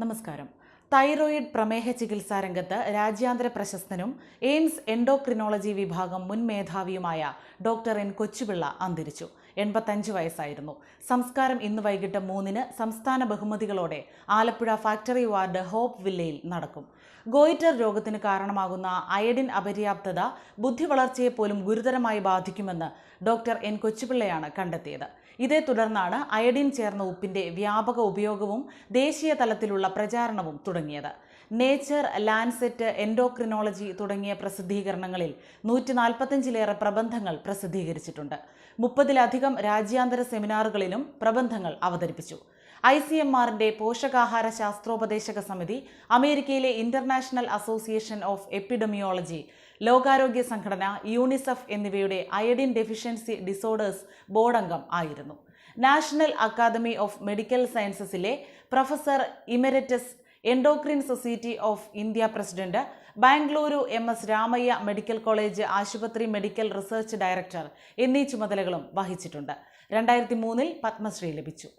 നമസ്കാരം തൈറോയിഡ് പ്രമേഹ ചികിത്സാ രംഗത്ത് രാജ്യാന്തര പ്രശസ്തനും എയിംസ് എൻഡോക്രിനോളജി വിഭാഗം മുൻ മേധാവിയുമായ ഡോക്ടർ എൻ കൊച്ചുപിള്ള അന്തരിച്ചു. എൺപത്തഞ്ച് വയസ്സായിരുന്നു. സംസ്കാരം ഇന്ന് വൈകിട്ട് മൂന്നിന് സംസ്ഥാന ബഹുമതികളോടെ ആലപ്പുഴ ഫാക്ടറി വാർഡ് ഹോപ്പ് വില്ലയിൽ നടക്കും. ഗോയിറ്റർ രോഗത്തിന് കാരണമാകുന്ന അയഡിൻ അപര്യാപ്തത ബുദ്ധി വളർച്ചയെ പോലും ഗുരുതരമായി ബാധിക്കുമെന്ന് ഡോക്ടർ എൻ കൊച്ചുപിള്ളയാണ് കണ്ടെത്തിയത്. ഇതേ തുടർന്നാണ് അയഡിൻ ചേർന്ന ഉപ്പിന്റെ വ്യാപക ഉപയോഗവും ദേശീയ തലത്തിലുള്ള പ്രചാരണവും തുടങ്ങിയത്. നേച്ചർ ലാൻസെറ്റ് എൻഡോക്രിനോളജി തുടങ്ങിയ പ്രസിദ്ധീകരണങ്ങളിൽ നൂറ്റി നാൽപ്പത്തഞ്ചിലേറെ പ്രബന്ധങ്ങൾ പ്രസിദ്ധീകരിച്ചിട്ടുണ്ട്. മുപ്പതിലധികം രാജ്യാന്തര സെമിനാറുകളിലും പ്രബന്ധങ്ങൾ അവതരിപ്പിച്ചു. ഐ സി എം ആറിന്റെ പോഷകാഹാര ശാസ്ത്രോപദേശക സമിതി അമേരിക്കയിലെ ഇന്റർനാഷണൽ അസോസിയേഷൻ ഓഫ് എപ്പിഡമിയോളജി ലോകാരോഗ്യ സംഘടന യൂണിസെഫ് എന്നിവയുടെ അയഡിൻ ഡെഫിഷ്യൻസി ഡിസോർഡേഴ്സ് ബോർഡംഗം ആയിരുന്നു. National academy of medical സയൻസസിലെ professor emeritus endocrine society of India president Bengaluru M S Ramaiah medical college ആശുപത്രി മെഡിക്കൽ റിസർച്ച് ഡയറക്ടർ എന്നീ ചുമതലകളും വഹിച്ചിട്ടുണ്ട്. രണ്ടായിരത്തി മൂന്നിൽ പത്മശ്രീ ലഭിച്ചു.